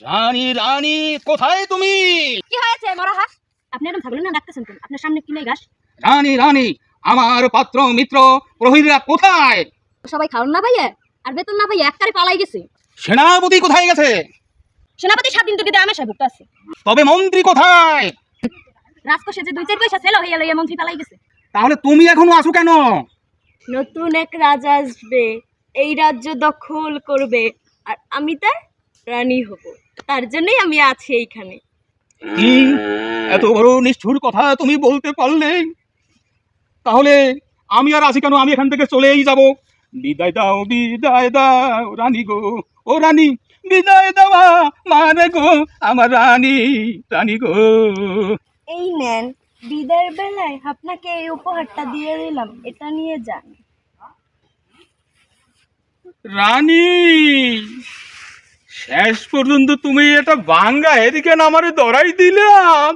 রানী রানী কোথায় তুমি? কি হয়েছে মরা হাঁস? আপনি এরকম ছাগলের না ডাকতেছেন কেন? আপনার সামনে কি নেই ঘাস রানী রানী আমার পাত্র মিত্র প্রহরীরা কোথায়? সবাই খাওয়ান না ভাইয়া আর বেতন না পাইয়ে একবারে পালাই গেছে। সেনাপতি কোথায় গেছে? সেনাপতি সাত দিন দুটি আমার ভুক্ত আছে। তবে মন্ত্রী কোথায়? রাজকোষে যে দুই চার পয়সা ছেলে গেল এই মন্ত্রী পালাই গেছে। তাহলে তুমি এখনও আছো কেন? নতুন এক রাজা আসবে এই রাজ্য দখল করবে। আর আমি তার রানী হব। তার জন্যই আমি আছি এইখানে। কি? এত বড় নিষ্ঠুর কথা তুমি বলতে পারলে? তাহলে আমি আর আছি কেন? আমি এখান থেকে চলেই যাব। বিদায় দাও বিদায় দাও রানী গো। ও রানী বিদায় দেওয়া মানে গো আমার রানী রানী গো। এই নেন বিদায়ের বেলায় আপনাকে এই উপহারটা দিয়ে দিলাম। এটা নিয়ে যান। রানী! শেষ পর্যন্ত তুমি এটা বাঙ্গা এদিকে আমারে দড়াই দিলাম